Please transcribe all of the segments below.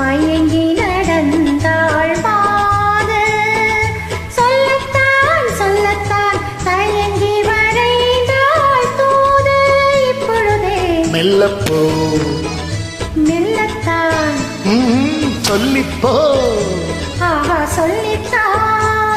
மயங்கி நடந்தாள் பாது. சொல்லத்தான் சொல்லத்தான் தயங்கி வரைந்தாள் தூது. இப்பொழுதே மெல்லப்போ. மெல்லத்தான். சொல்லிப்போ. ஆஹா சொல்லித்தான்.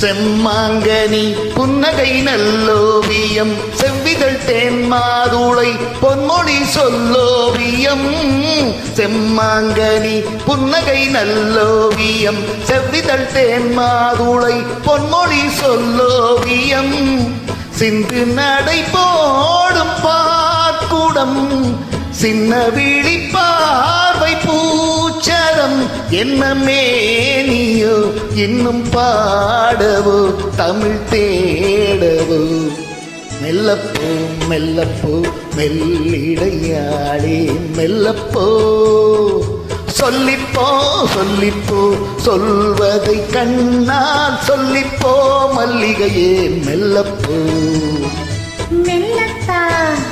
செம்மாங்கனி புன்னகை நல்லோவியம். செவ்விதழ் தேன்மாதுளை பொன்மொழி சொல்லோவியம். செம்மாங்கனி புன்னகை நல்லோவியம். செவ்விதழ் தேன்மாதுளை பொன்மொழி சொல்லோவியம். சிந்து நடை போடும் பார்க்குடம் சின்ன விழி பார்வை பூச்சரம் என்ன மேனியோ இன்னும் பாடவோ தமிழ் தேடவோ. மெல்லப்போ மெல்லப்போ மெல்லிடையாளே மெல்லப்போ. சொல்லிப்போ சொல்லிப்போ சொல்வதை கண்ணால் சொல்லிப்போ மல்லிகையே மெல்லப்போ. மெல்லத்தான்.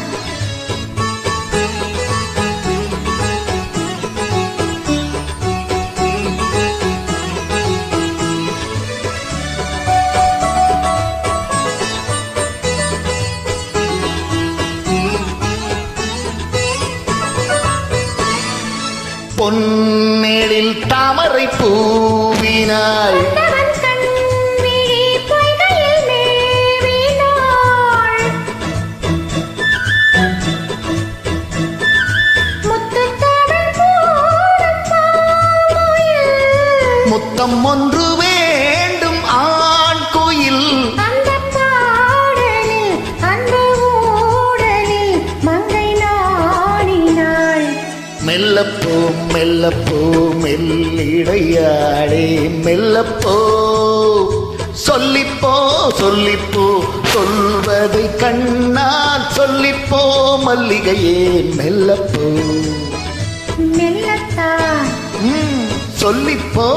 பொன்னேழில் தாமரை பூவினாள். முத்தம் ஒன்று மெல்லப்போ மெல்லப்போ மெல்லிடையாளே மெல்லப்போ. சொல்லிப்போ சொல்லிப்போ சொல்வதை கண்ணால் சொல்லிப்போ மல்லிகையே மெல்லப்போ. மெல்லத்தான் ம், சொல்லிப்போ.